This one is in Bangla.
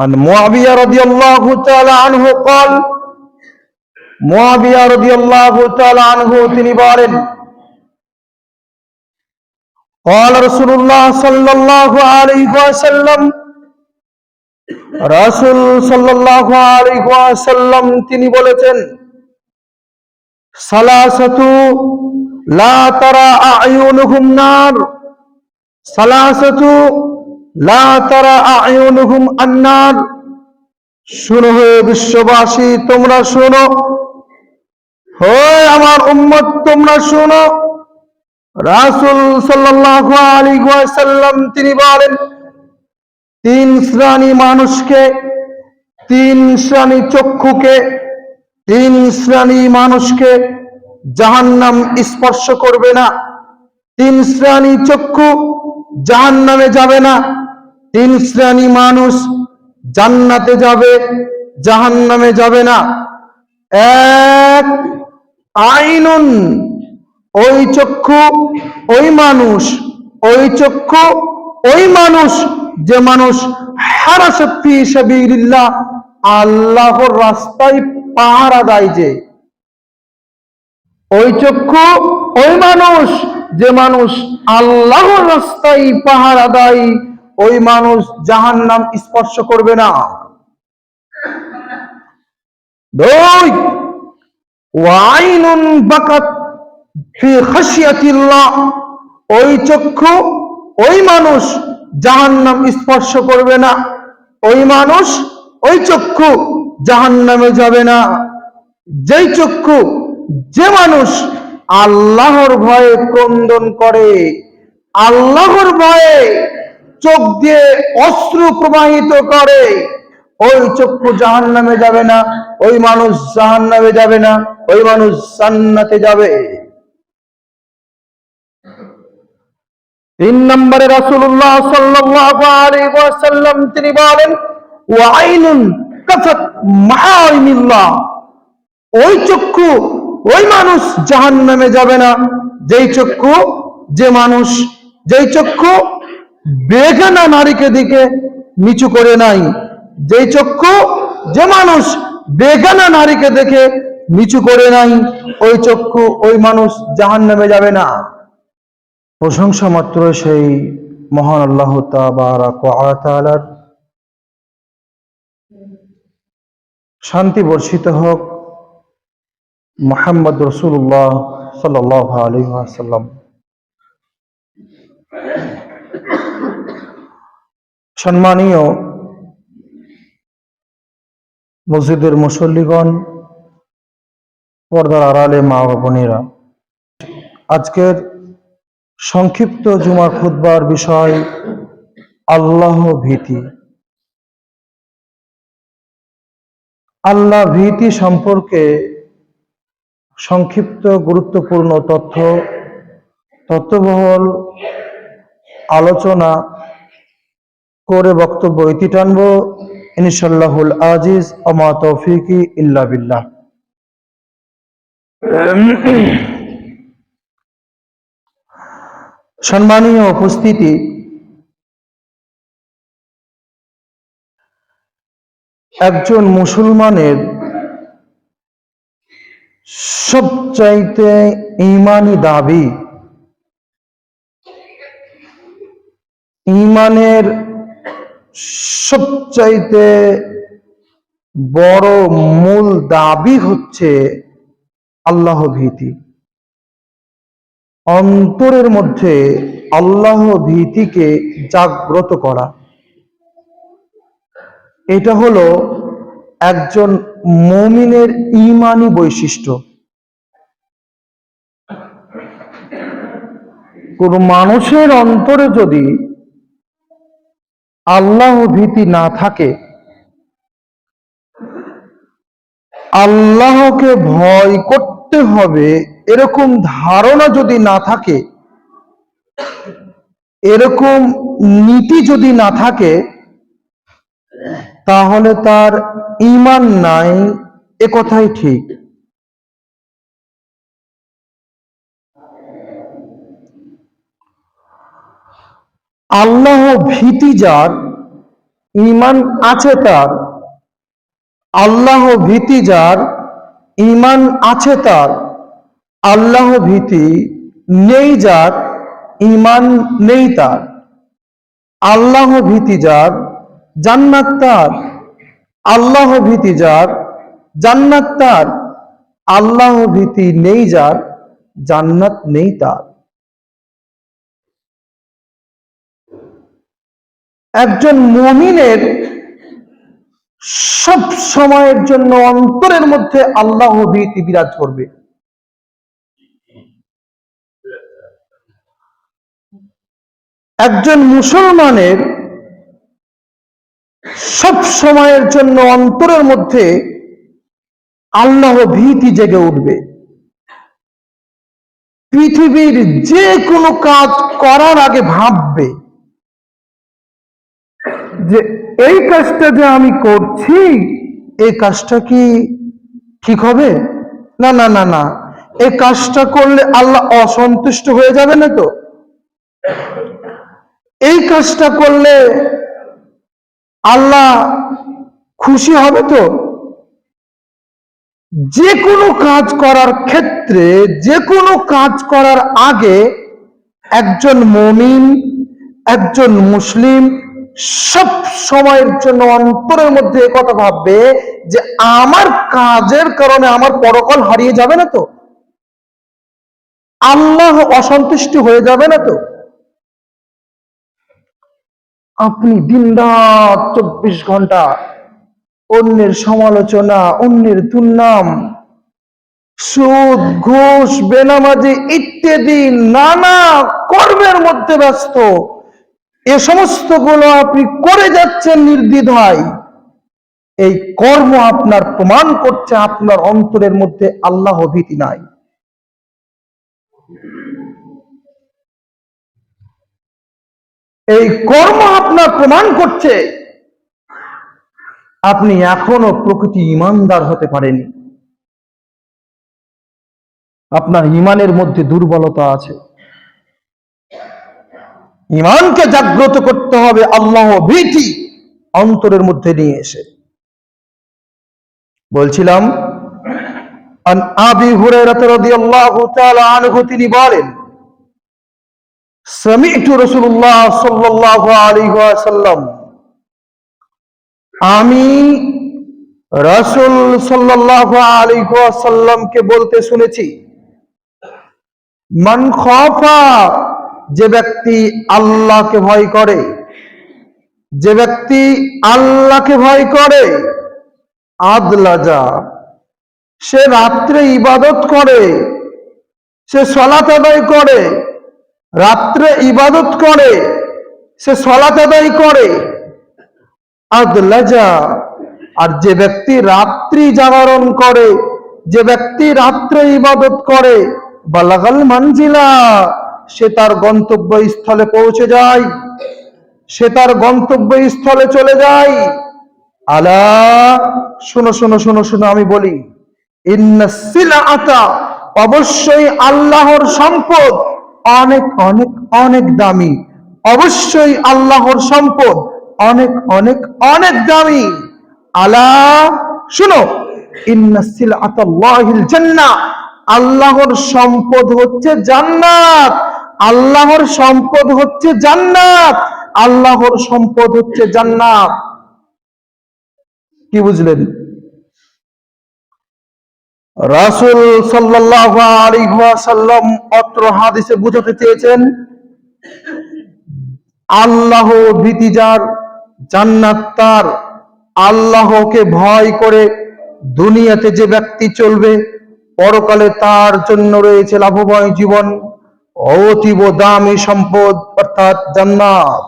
عن معاوية رضي الله تعالى عنه قال معاوية رضي الله تعالى عنه তিনি বলেন قال رسول الله صلى الله عليه وسلم রাসূল সাল্লাল্লাহু আলাইহি ওয়াসাল্লাম তিনি বলেছেন সালাসাতু লা তারা আয়ুনুহুম নার সালাসাতু তারা আন্নার শুনো হে বিশ্ববাসী, তোমরা শোনো। হে আমার উম্মত, তোমরা শোনো। রাসূল ওয়াসাল্লাম, তিনি বলেন, তিন শ্রেণি মানুষকে, তিন শ্রেণি চক্ষুকে, তিন শ্রেণি মানুষকে জাহান্নাম স্পর্শ করবে না। তিন শ্রেণি চক্ষু জাহান্নামে যাবে না। তিন শ্রেণি মানুষ জান্নাতে যাবে, জাহান্নামে যাবে না। এক, আইনুন, ওই চক্ষু, ওই মানুষ, ওই চক্ষু, ওই মানুষ, যে মানুষ হারাসফি সাবিলিল্লাহ, আল্লাহর রাস্তায় পাহারা দেয় যে। ওই চক্ষু, ওই মানুষ, যে মানুষ আল্লাহর রাস্তায় পাহারা দেয় ওই মানুষ জাহান্নাম স্পর্শ করবে না। ওই চক্ষু ওই মানুষ জাহান্নাম স্পর্শ করবে না। ওই মানুষ ওই চক্ষু জাহান্নামে যাবে না। যেই চক্ষু, যে মানুষ আল্লাহর ভয়ে ক্রন্দন করে, আল্লাহর ভয়ে চোখ দিয়ে অশ্রু প্রবাহিত করে, ওই চক্ষু জাহান নামে যাবে না, ওই মানুষ জাহান নামে যাবে না, ওই মানুষ জান্নাতে যাবে। তিন নম্বরে আলাইহি ওয়াসাল্লাম, তিনি বলেন ওয়াইনুন কাফাত মাহারিমিল্লাহ ওই চক্ষু ওই মানুষ জাহান নামে যাবে না, যেই চক্ষু যে মানুষ, যেই চক্ষু বেগানা নারীকে দিকে নিচু করে নাই। যেই চক্ষু যে মানুষ বেগানা নারীকে দেখে নিচু করে নাই, ওই চক্ষু ওই মানুষ জাহান নামে যাবে না। প্রশংসা মাত্র সেই মহান আল্লাহ শান্তি বর্ষিত হোক। মোহাম্মদ রসুল্লাহ সাল্লাহ আলহাসাল্লাম সম্মানীয় মসজিদের মুসল্লিগণ, পর্দার আড়ালে মা বোনেরা, আজকের সংক্ষিপ্ত জুমা খুতবার বিষয় আল্লাহ ভীতি। আল্লাহ ভীতি সম্পর্কে সংক্ষিপ্ত গুরুত্বপূর্ণ তথ্য, তথ্যবহল আলোচনা করে বক্তব্য ইতি টানব। ইনশাল্লাহুল আজিজ অমা তৌফিকি ইল্লা বিল্লাহ। সম্মানীয় উপস্থিতি, একজন মুসলমানের সবচাইতে ইমানি দাবি, ইমানের সবচাইতে বড় মূল দাবি হচ্ছে আল্লাহ ভীতি। অন্তরের মধ্যে আল্লাহ ভীতিকে জাগ্রত করা। এটা হলো একজন মমিনের ইমানি বৈশিষ্ট্য। কোন মানুষের অন্তরে যদি আল্লাহ ভীতি না থাকে, আল্লাহকে ভয় করতে হবে, এরকম ধারণা যদি না থাকে, এরকম নীতি যদি না থাকে, তাহলে তার ইমান নাই, এ কথাই ঠিক। আল্লাহ ভীতি যার ইমান আছে তার। আল্লাহ ভীতি যার ইমান আছে তার। আল্লাহ ভীতি নেই যার ইমান নেই তার। আল্লাহ ভীতি যার, জান্নাত তার। আল্লাহ ভীতি যার, জান্নাত তার। আল্লাহ ভীতি নেই যার, জান্নাত নেই তার। একজন মমিনের সব সময়ের জন্য অন্তরের মধ্যে আল্লাহ ভীতি বিরাজ করবে। একজন মুসলমানের সব সময়ের জন্য অন্তরের মধ্যে আল্লাহ ভীতি জেগে উঠবে। পৃথিবীর যে কোনো কাজ করার আগে ভাববে। যে এই কাজটা যে আমি করছি, এই কাজটা কি ঠিক হবে? না না না না। এই কাজটা করলে আল্লাহ অসন্তুষ্ট হয়ে যাবে না তো? এই কাজটা করলে আল্লাহ খুশি হবে তো? যে কোনো কাজ করার ক্ষেত্রে যে কোনো কাজ করার আগে একজন মমিন, একজন মুসলিম সব সময়ের জন্য অন্তরের মধ্যে কথা ভাববে যে আমার কাজের কারণে আমার পরকাল হারিয়ে যাবে না তো? আল্লাহ অসন্তুষ্ট হয়ে যাবে না তো? আপনি দিনরাত চব্বিশ ঘণ্টা অন্যের সমালোচনা, অন্যের দুর্নাম, সুদ, ঘুষ, বেনামাজি ইত্যাদি নানা কর্মের মধ্যে ব্যস্ত। এ সমস্তগুলো আপনি করে যাচ্ছেন নির্দ্বিধায় এই কর্ম আপনার প্রমাণ করছে, আপনার অন্তরের মধ্যে আল্লাহ ভীতি নাই। এই কর্ম আপনার প্রমাণ করছে। আপনি এখনও প্রকৃতি ইমানদার হতে পারেনি আপনার ইমানের মধ্যে দুর্বলতা আছে। ইমানকে জাগ্রত করতে হবে আল্লাহ ভীতি অন্তরের মধ্যে নিয়ে এসে। বলছিলাম তিনি বলেন আমি রাসূল সাল্লাল্লাহু আলাইহি ওয়াসাল্লামকে বলতে শুনেছি, মান যে ব্যক্তি আল্লাহকে ভয় করে, যে ব্যক্তি আল্লাহকে ভয় করে আদলাজা সে রাত্রে ইবাদত করে, সে সলাত আদায় করে, রাত্রে ইবাদত করে, সে সলাত আদায় করে আদলাজা আর যে ব্যক্তি রাত্রি জাগরণ করে, যে ব্যক্তি রাত্রে ইবাদত করে, বালাগাল মানজিলা। সে তার গন্তব্য স্থলে পৌঁছে যায়। সে তার গন্তব্য স্থলে চলে যায়। আলা, শোনো শোনো শোনো শোনো, আমি বলি আতা অবশ্যই আল্লাহর সম্পদ অনেক অনেক অনেক দামি। অবশ্যই আল্লাহর সম্পদ অনেক অনেক অনেক দামি। আলা, শুনো জান্নাহ, আল্লাহর সম্পদ হচ্ছে জান্নাত। আল্লাহর সম্পদ হচ্ছে জান্নাত। আল্লাহর সম্পদ হচ্ছে জান্নাত। কি বুঝলেন? রাসূল ওয়াসাল্লাম অত্র হাদিসে বুঝাতে চেয়েছেন, আল্লাহ ভীতি যার, জান্নাত তার। আল্লাহকে ভয় করে দুনিয়াতে যে ব্যক্তি চলবে, পরকালে তার জন্য রয়েছে লাভময় জীবন। অতীব দামি সম্পদ অর্থাৎ জান্নাত।